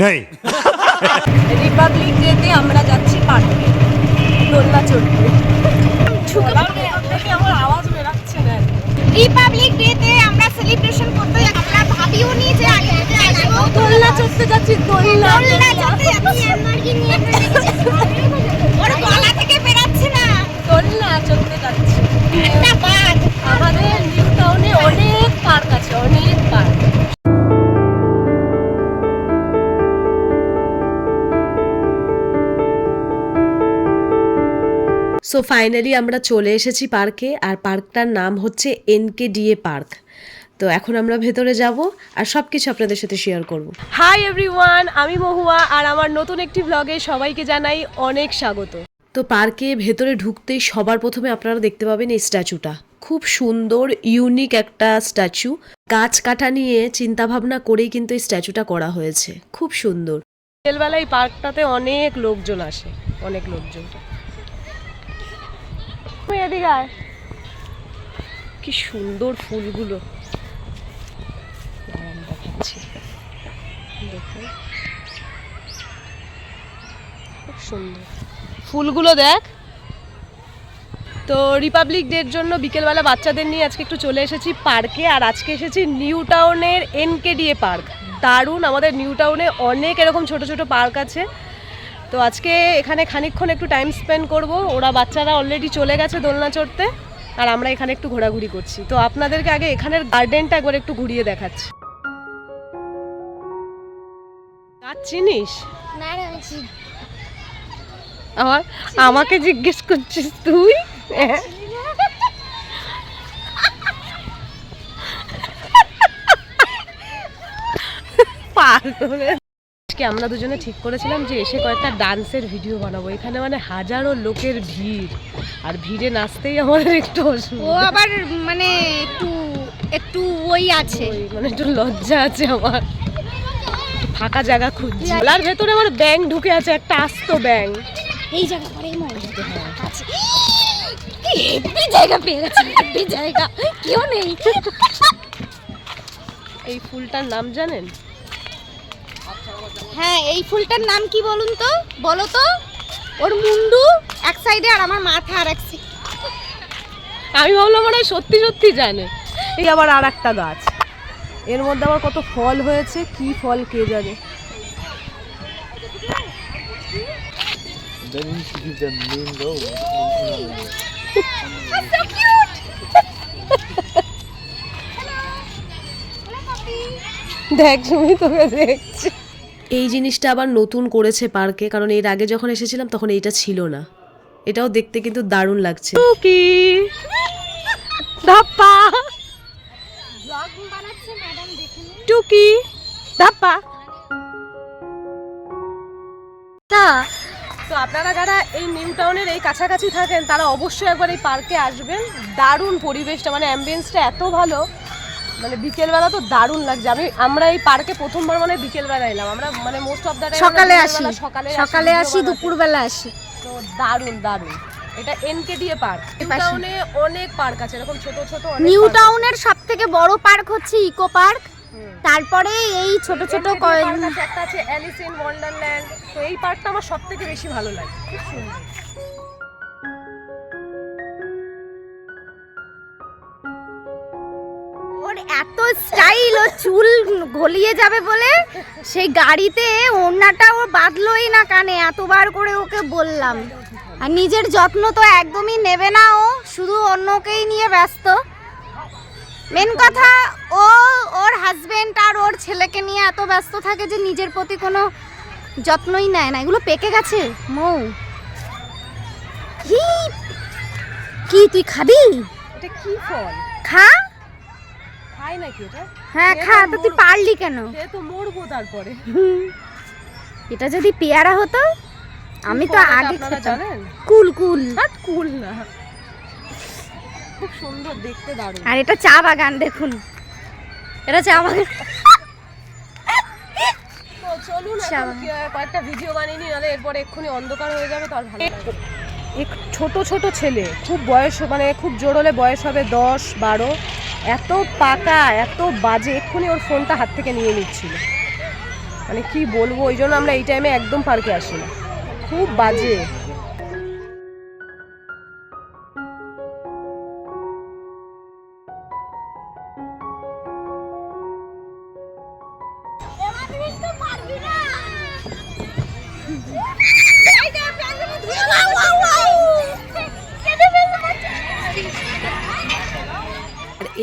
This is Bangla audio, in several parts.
नहीं রিপাবলিক ডেতে আমরা যাচ্ছি পার্কে। দোলনা চড়তে। আমার আওয়াজ বেরাচ্ছে না রিপাবলিক ডেতে আমরা সেলিব্রেশন করতে আমরা ভাবিও নি যে আগে আগে আসব দোলনা চড়তে যাচ্ছি দোলনা। দোলনা চড়তে যাচ্ছি আমারকে নিয়ে সো ফাইনালি আমরা চলে এসেছি পার্কে আর পার্কটার নাম হচ্ছে এনকে ডিএ পার্ক। তো এখন আমরা ভেতরে যাব আর সব কিছু আপনাদের সাথে শেয়ার করব। হাই এভরিওয়ান আমি মহুয়া আর আমার নতুন একটি ব্লগে সবাইকে জানাই অনেক স্বাগত। তো পার্কে ভেতরে ঢুকতেই সবার প্রথমে আপনারা দেখতে পাবেন এই স্ট্যাচুটা। খুব সুন্দর ইউনিক একটা স্ট্যাচু। গাছ কাটা নিয়ে চিন্তা ভাবনা করেই কিন্তু এই স্ট্যাচুটা করা হয়েছে। খুব সুন্দর। বিকেলবেলা বিকেলবেলায় পার্কটাতে অনেক লোকজন আসে অনেক লোকজন। কি সুন্দর ফুলগুলো। ফুলগুলো দেখ। তো রিপাবলিক ডের জন্য বিকেলবেলা বাচ্চাদের নিয়ে আজকে একটু চলে এসেছি পার্কে, আর আজকে এসেছি নিউ টাউনের এনকেডিএ পার্ক। দারুণ, আমাদের নিউ টাউনে অনেক এরকম ছোট ছোট পার্ক আছে। তো আজকে এখানে খানিকক্ষণ একটু টাইম স্পেন্ড করব ওরা বাচ্চারা অলরেডি চলে গেছে দোলনা চড়তে আর আমরা এখানে একটু ঘোরাঘুরি করছি তো আপনাদেরকে আগে এখানের গার্ডেনটা একবার একটু ঘুরিয়ে দেখাচ্ছি গাছ চিনিস। আমার আমাকে জিজ্ঞেস করছিস তুই হ্যাঁ। পাগল। আজকে আমরা দুজনে ঠিক করেছিলাম যে এসে কয়েকটা ডান্সের ভিডিও বানাবো। এখানে মানে হাজারো লোকের ভিড়। আর ভিড়ে নাচতেই আমাদের একটু ও আবার মানে একটু একটু ওই আছে। মানে একটু লজ্জা আছে আমার। ফাঁকা জায়গা খুঁজছি। ওলার ভেতরে আমার ব্যাং ঢুকে আছে একটা আস্ত ব্যাং। এই জায়গা পরে আছে। জায়গা পেয়ে গেছি জায়গা। কেউ নেই। এই ফুলটার নাম জানেন? হ্যাঁ এই ফুলটার নাম কি বলুন তো? বলো তো। ওর মুন্ডু এক সাইডে আর আমার মাথা আর এক। আমি ভাবলাম মনে হয় সত্যি সত্যি জানে। এই আবার আর একটা গাছ। এর মধ্যে আবার কত ফল হয়েছে কি ফল কে জানে? Then you should give them main role. দেখ তুমি তোকে দেখছি। এই জিনিসটা আবার নতুন করেছে পার্কে, কারণ এর আগে যখন এসেছিলাম তখন এইটা ছিল না। এটাও দেখতে কিন্তু দারুণ লাগছে। টুকি ধাপ্পা! টুকি! ধাপ্পা! তো আপনারা যারা এই নিউ টাউনের এই কাছাকাছি থাকেন, তারা অবশ্যই একবার এই পার্কে আসবেন। দারুণ পরিবেশটা মানে অ্যাম্বিয়েন্সটা এত ভালো। মানে বিকেলবেলা তো দারুণ লাগছে। আমি আমরা এই পার্কে প্রথমবার মানে বিকেলবেলা এলাম। আমরা মানে মোস্ট অফ দ্য সকালে আসি। সকালে সকালে আসি। দুপুরবেলা আসি। তো দারুণ দারুণ। এটা এনকেডিএ পার্ক টাউনে অনেক পার্ক আছে এরকম ছোট ছোট অনেক নিউ টাউনের সব থেকে বড় পার্ক হচ্ছে ইকো পার্ক। তারপরে এই ছোট ছোট কয়েক আছে, একটা আছে অ্যালিস ইন ওয়ান্ডারল্যান্ড তো এই পার্কটা আমার সব থেকে বেশি ভালো লাগে। খুব সুন্দর। এত স্টাইল ও চুল গলিয়ে যাবে বলে সেই গাড়িতে ওড়নাটা ও বাঁধলোই না কানে এতবার করে ওকে বললাম। আর নিজের যত্ন তো একদমই নেবে না ও শুধু অন্যকেই নিয়ে ব্যস্ত। মেন কথা ও ওর হাজবেন্ড আর ওর ছেলেকে নিয়ে এত ব্যস্ত থাকে যে নিজের প্রতি কোনো যত্নই নেয় না। এগুলো পেকে গেছে? মৌ। কি? কি তুই খাবি? এটা কি ফল? খা। নাকি এটা? হ্যাঁ খা তো তুই পারলি কেন? খেয়ে তো মরবো তারপরে। এটা যদি পেয়ারা হতো আমি তো আগে জানেন? কুল কুল। কুল না। খুব সুন্দর দেখতে দারুণ। আর এটা চা বাগান দেখুন। এটা চা বাগান। চলুন কয়েকটা ভিডিও বানিয়ে নিই নাহলে এরপরে এক্ষুনি অন্ধকার হয়ে যাবে ভালো ছোট ছোট ছেলে খুব বয়স মানে খুব জোর হলে বয়স হবে দশ বারো। এত পাকা, এত বাজে, এক্ষুনি ওর ফোনটা হাত থেকে নিয়ে নিচ্ছিল। মানে কি বলব, ওই জন্য আমরা এই টাইমে একদম পার্কে আসি না খুব বাজে।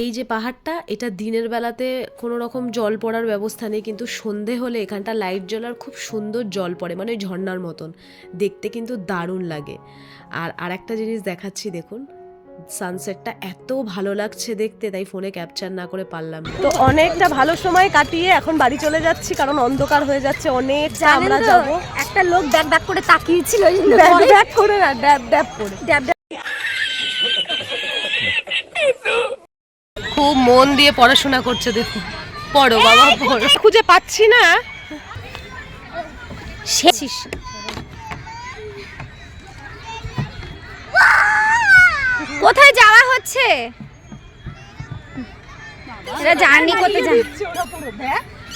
এই যে পাহাড়টা এটা দিনের বেলাতে কোনো রকম জল পড়ার ব্যবস্থা নেই কিন্তু সন্ধে হলে এখানটা লাইট জ্বলার খুব সুন্দর জল পড়ে মানে ওই ঝর্ণার মতন। দেখতে কিন্তু দারুণ লাগে। আর আরেকটা জিনিস দেখাচ্ছি দেখুন। সানসেটটা এত ভালো লাগছে দেখতে তাই ফোনে ক্যাপচার না করে পারলাম তো অনেকটা ভালো সময় কাটিয়ে এখন বাড়ি চলে যাচ্ছি কারণ অন্ধকার হয়ে যাচ্ছে অনেক আমরা যাব। একটা লোক ব্যাগ ব্যাগ করে তাকিয়েছিল ড্যাব ড্যাব করে না ড্যাব ড্যাব করে। ড্যাব। খুব মন দিয়ে পড়াশোনা করছে দেখুন পড়ো বাবা পড়ো। খুঁজে পাচ্ছি না। শেষ কোথায় যাওয়া হচ্ছে? এরা জার্নি করতে যায়।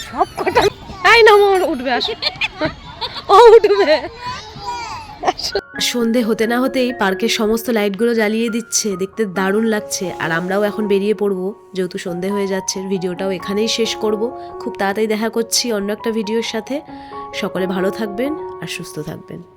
সব কটা না উঠবে আসো। ও উঠবে। সন্ধে হতে না হতেই পার্কের সমস্ত লাইটগুলো জ্বালিয়ে দিচ্ছে। দেখতে দারুণ লাগছে। আর আমরাও এখন বেরিয়ে পড়ব। যেহেতু সন্ধে হয়ে যাচ্ছে, ভিডিওটাও এখানেই শেষ করব। খুব তাড়াতাড়ি দেখা করছি অন্য একটা ভিডিওর সাথে। সকলে ভালো থাকবেন আর সুস্থ থাকবেন।